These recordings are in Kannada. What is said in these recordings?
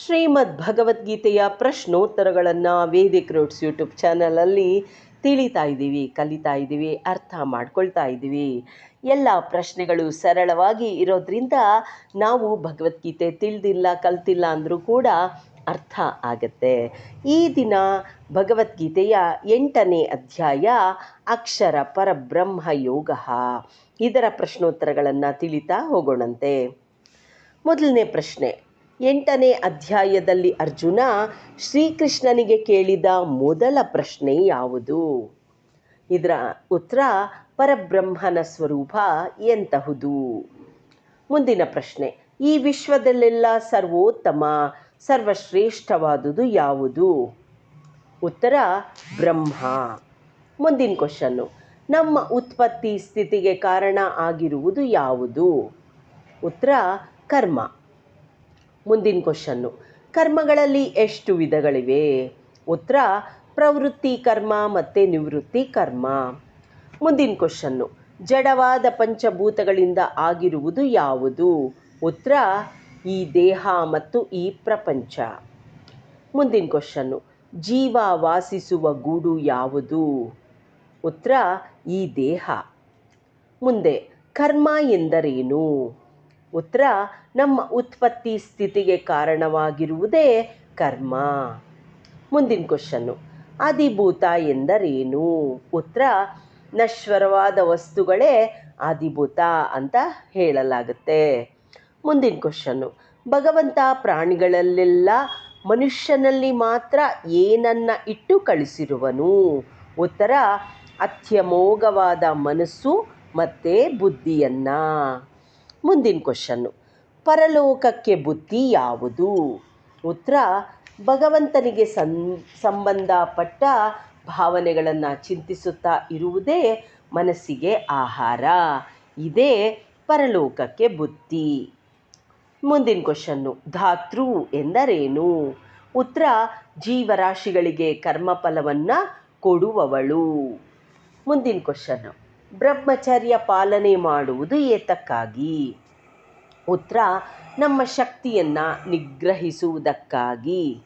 ಶ್ರೀಮದ್ ಭಗವದ್ಗೀತೆಯ ಪ್ರಶ್ನೋತ್ತರಗಳನ್ನು ವೇದಿಕ್ ರೂಟ್ಸ್ ಯೂಟ್ಯೂಬ್ ಚಾನಲಲ್ಲಿ ತಿಳಿತಾ ಇದ್ದೀವಿ, ಕಲಿತಾ ಇದ್ದೀವಿ, ಅರ್ಥ ಮಾಡ್ಕೊಳ್ತಾ ಇದ್ದೀವಿ. ಎಲ್ಲ ಪ್ರಶ್ನೆಗಳು ಸರಳವಾಗಿ ಇರೋದ್ರಿಂದ ನಾವು ಭಗವದ್ಗೀತೆ ತಿಳಿದಿಲ್ಲ, ಕಲ್ತಿಲ್ಲ ಅಂದರೂ ಕೂಡ ಅರ್ಥ ಆಗತ್ತೆ. ಈ ದಿನ ಭಗವದ್ಗೀತೆಯ ಎಂಟನೇ ಅಧ್ಯಾಯ ಅಕ್ಷರ ಪರಬ್ರಹ್ಮ ಯೋಗ ಇದರ ಪ್ರಶ್ನೋತ್ತರಗಳನ್ನು ತಿಳಿತಾ ಹೋಗೋಣಂತೆ. ಮೊದಲನೇ ಪ್ರಶ್ನೆ ಎಂಟನೇ ಅಧ್ಯಾಯದಲ್ಲಿ ಅರ್ಜುನ ಶ್ರೀಕೃಷ್ಣನಿಗೆ ಕೇಳಿದ ಮೊದಲ ಪ್ರಶ್ನೆ ಯಾವುದು? ಇದರ ಉತ್ತರ, ಪರಬ್ರಹ್ಮನ ಸ್ವರೂಪ ಎಂತಹುದು? ಮುಂದಿನ ಪ್ರಶ್ನೆ, ಈ ವಿಶ್ವದಲ್ಲೆಲ್ಲ ಸರ್ವೋತ್ತಮ, ಸರ್ವಶ್ರೇಷ್ಠವಾದುದು ಯಾವುದು? ಉತ್ತರ, ಬ್ರಹ್ಮ. ಮುಂದಿನ ಕ್ವಶನ್ನು, ನಮ್ಮ ಉತ್ಪತ್ತಿ ಸ್ಥಿತಿಗೆ ಕಾರಣ ಆಗಿರುವುದು ಯಾವುದು? ಉತ್ತರ, ಕರ್ಮ. ಮುಂದಿನ ಕ್ವಶನ್ನು. ಕರ್ಮಗಳಲ್ಲಿ ಎಷ್ಟು ವಿಧಗಳಿವೆ? ಉತ್ತರ, ಪ್ರವೃತ್ತಿ ಕರ್ಮ ಮತ್ತು ನಿವೃತ್ತಿ ಕರ್ಮ. ಮುಂದಿನ ಕ್ವಶನ್ನು. ಜಡವಾದ ಪಂಚಭೂತಗಳಿಂದ ಆಗಿರುವುದು ಯಾವುದು? ಉತ್ತರ, ಈ ದೇಹ ಮತ್ತು ಈ ಪ್ರಪಂಚ. ಮುಂದಿನ ಕ್ವಶನ್ನು. ಜೀವ ವಾಸಿಸುವ ಗೂಡು ಯಾವುದು? ಉತ್ತರ, ಈ ದೇಹ. ಮುಂದೆ, ಕರ್ಮ ಎಂದರೇನು? ಉತ್ತರ ನಮ್ಮ ಉತ್ಪತ್ತಿ ಸ್ಥಿತಿಗೆ ಕಾರಣವಾಗಿರುವುದೇ ಕರ್ಮ. ಮುಂದಿನ ಕ್ವಶನ್ನು ಆದಿಭೂತ ಎಂದರೇನು? ಉತ್ತರ ನಶ್ವರವಾದ ವಸ್ತುಗಳೇ ಆದಿಭೂತ ಅಂತ ಹೇಳಲಾಗುತ್ತೆ. ಮುಂದಿನ ಕ್ವಶನ್ನು ಭಗವಂತ ಪ್ರಾಣಿಗಳಲ್ಲೆಲ್ಲ ಮನುಷ್ಯನಲ್ಲಿ ಮಾತ್ರ ಏನನ್ನ ಇಟ್ಟು ಕಳಿಸಿರುವನು? ಉತ್ತರ, ಅತ್ಯಮೋಘವಾದ ಮನಸ್ಸು ಮತ್ತು ಬುದ್ಧಿಯನ್ನು. ಮುಂದಿನ ಕ್ವಶನ್ನು. ಪರಲೋಕಕ್ಕೆ ಬುದ್ಧಿ ಯಾವುದು? ಉತ್ತರ, ಭಗವಂತನಿಗೆ ಸಂ, ಸಂಬಂಧಪಟ್ಟ ಭಾವನೆಗಳನ್ನು ಚಿಂತಿಸುತ್ತಾ ಇರುವುದೇ ಮನಸ್ಸಿಗೆ ಆಹಾರ. ಇದೇ ಪರಲೋಕಕ್ಕೆ ಬುದ್ಧಿ. ಮುಂದಿನ ಕ್ವಶನ್ನು, ಧಾತೃ ಎಂದರೇನು? ಉತ್ತರ, ಜೀವರಾಶಿಗಳಿಗೆ ಕರ್ಮಫಲವನ್ನು ಕೊಡುವವಳು. ಮುಂದಿನ ಕ್ವಶನ್ನು, ಬ್ರಹ್ಮಚರ್ಯ ಪಾಲನೆ ಮಾಡುವುದು ಏತಕ್ಕಾಗಿ? ಉತ್ತರ ನಮ್ಮ ಶಕ್ತಿಯನ್ನು ನಿಗ್ರಹಿಸುವುದಕ್ಕಾಗಿ.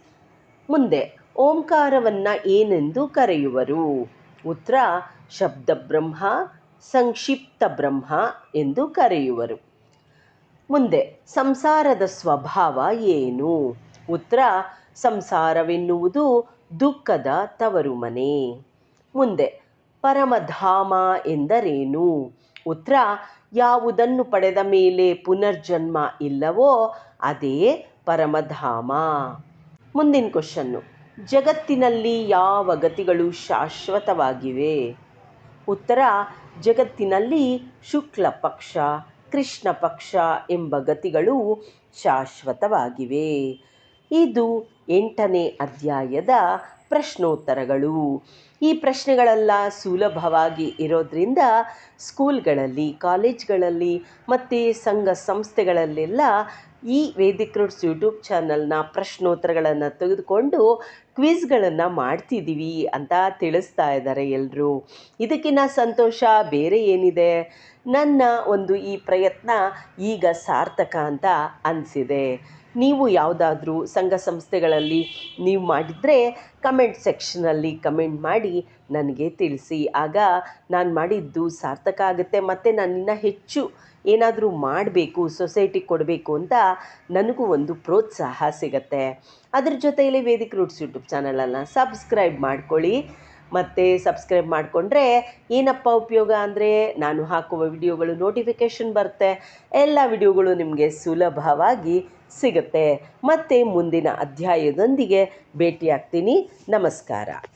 ಮುಂದೆ, ಓಂಕಾರವನ್ನು ಏನೆಂದು ಕರೆಯುವರು? ಉತ್ತರ ಶಬ್ದ ಬ್ರಹ್ಮ, ಸಂಕ್ಷಿಪ್ತ ಬ್ರಹ್ಮ ಎಂದು ಕರೆಯುವರು. ಮುಂದೆ, ಸಂಸಾರದ ಸ್ವಭಾವ ಏನು? ಉತ್ತರ ಸಂಸಾರವೆನ್ನುವುದು ದುಃಖದ ತವರು ಮನೆ ಮುಂದೆ, ಪರಮಧಾಮ ಎಂದರೇನು? ಉತ್ತರ ಯಾವುದನ್ನು ಪಡೆದ ಮೇಲೆ ಪುನರ್ಜನ್ಮ ಇಲ್ಲವೋ ಅದೇ ಪರಮಧಾಮ. ಮುಂದಿನ ಕ್ವಶನ್ನು ಜಗತ್ತಿನಲ್ಲಿ ಯಾವ ಗತಿಗಳು ಶಾಶ್ವತವಾಗಿವೆ? ಉತ್ತರ, ಜಗತ್ತಿನಲ್ಲಿ ಶುಕ್ಲ ಪಕ್ಷ, ಕೃಷ್ಣ ಪಕ್ಷ ಎಂಬ ಗತಿಗಳು ಶಾಶ್ವತವಾಗಿವೆ. ಇದು ಎಂಟನೇ ಅಧ್ಯಾಯದ ಪ್ರಶ್ನೋತ್ತರಗಳು. ಈ ಪ್ರಶ್ನೆಗಳೆಲ್ಲ ಸುಲಭವಾಗಿ ಇರೋದ್ರಿಂದ ಸ್ಕೂಲ್ಗಳಲ್ಲಿ, ಕಾಲೇಜ್ಗಳಲ್ಲಿ ಮತ್ತು ಸಂಘ ಸಂಸ್ಥೆಗಳಲ್ಲೆಲ್ಲ ಈ ವೇದಿಕ್ ಯೂಟ್ಯೂಬ್ ಚಾನಲ್ನ ಪ್ರಶ್ನೋತ್ತರಗಳನ್ನು ತೆಗೆದುಕೊಂಡು ಕ್ವಿಝ್ಗಳನ್ನು ಮಾಡ್ತಿದ್ದೀವಿ ಅಂತ ತಿಳಿಸ್ತಾ ಇದ್ದಾರೆ ಎಲ್ಲರೂ ಇದಕ್ಕಿನ್ನ ಸಂತೋಷ ಬೇರೆ ಏನಿದೆ? ನನ್ನ ಒಂದು ಈ ಪ್ರಯತ್ನ ಈಗ ಸಾರ್ಥಕ ಅಂತ ಅನಿಸಿದೆ. ನೀವು ಯಾವುದಾದ್ರೂ ಸಂಘ ಸಂಸ್ಥೆಗಳಲ್ಲಿ ನೀವು ಮಾಡಿದರೆ ಕಮೆಂಟ್ ಸೆಕ್ಷನಲ್ಲಿ ಕಮೆಂಟ್ ಮಾಡಿ ನನಗೆ ತಿಳಿಸಿ. ಆಗ ನಾನು ಮಾಡಿದ್ದು ಸಾರ್ಥಕ ಆಗುತ್ತೆ. ಮತ್ತು ನಾನು ಹೆಚ್ಚು ಏನಾದರೂ ಮಾಡಬೇಕು ಸೊಸೈಟಿ ಕೊಡಬೇಕು ಅಂತ ನನಗೂ ಒಂದು ಪ್ರೋತ್ಸಾಹ ಸಿಗತ್ತೆ. ಅದ್ರ ಜೊತೆಯಲ್ಲಿ ವೇದಿಕ ರೂಟ್ಸ್ ಯೂಟ್ಯೂಬ್ ಚಾನಲನ್ನು ಸಬ್ಸ್ಕ್ರೈಬ್ ಮಾಡ್ಕೊಳ್ಳಿ. ಮತ್ತು ಸಬ್ಸ್ಕ್ರೈಬ್ ಮಾಡಿಕೊಂಡ್ರೆ ಏನಪ್ಪ ಉಪಯೋಗ ಅಂದರೆ ನಾನು ಹಾಕುವ ವಿಡಿಯೋಗಳು ನೋಟಿಫಿಕೇಷನ್ ಬರುತ್ತೆ. ಎಲ್ಲ ವಿಡಿಯೋಗಳು ನಿಮಗೆ ಸುಲಭವಾಗಿ ಸಿಗುತ್ತೆ. ಮತ್ತು ಮುಂದಿನ ಅಧ್ಯಾಯದೊಂದಿಗೆ ಭೇಟಿಯಾಗ್ತೀನಿ. ನಮಸ್ಕಾರ.